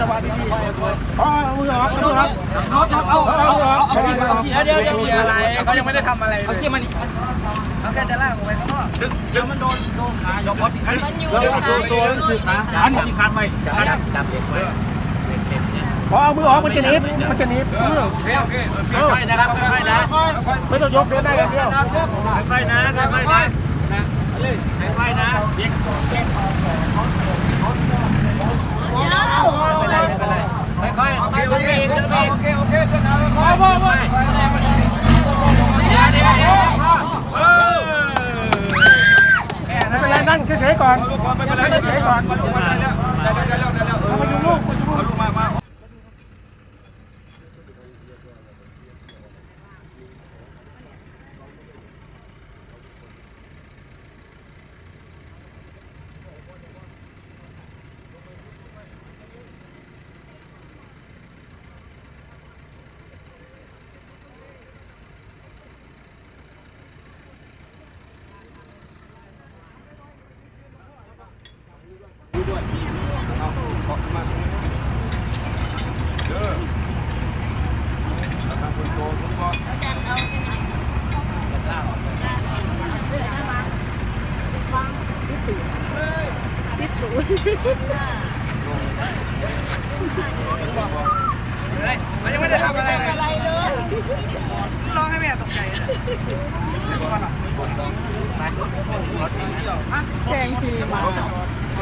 จังหวะดีๆอ๋อเอามือออกเอามือออกเอาเอาเอาเอาเอาเดี๋ยวเดี๋ยวเดี๋ยวอะไรเขายังไม่ได้ทำอะไรเขาเกี่ยมันเขาแค่จะลากออกไปข้างนอกดึงเดี๋ยวมันโดนโดนขายกบอสอันนี้แล้วตัวตัวนั่นคือขาอันนี้ที่คันไว้คันดับเด็กไว้พอเอามือออกมันจะหนีบมันจะหนีบมือโอเคโอเคค่อยๆนะครับค่อยๆนะไม่ต้องยกเดินได้อย่างเดียวค่อยๆนะค่อยๆนะค่อยๆนะเด็กไม่เป็นไรไม่เป็นไรค่อยๆโอเคโอเคโอเคโอเคโอเคขึ้นเอาค่อยๆค่อยๆเดี๋ยวเดี๋ยวเดี๋ยวเออ ไม่ เป็นไรนั่งเฉยก่อนไม่เป็นไม่เป็นไรเฉยก่อนมาลูกมาได้แล้วได้แล้วได้แล้วได้แล้ว เอามาดูลูกมาดูลูก ลูกมามา ด้วยเอาขอบคุมากเด้อนโตทุกคนติดมันยังไม่ได้ทำอะไรเลยร้องให้แม่ตกใจเลยแข่งสีมา เ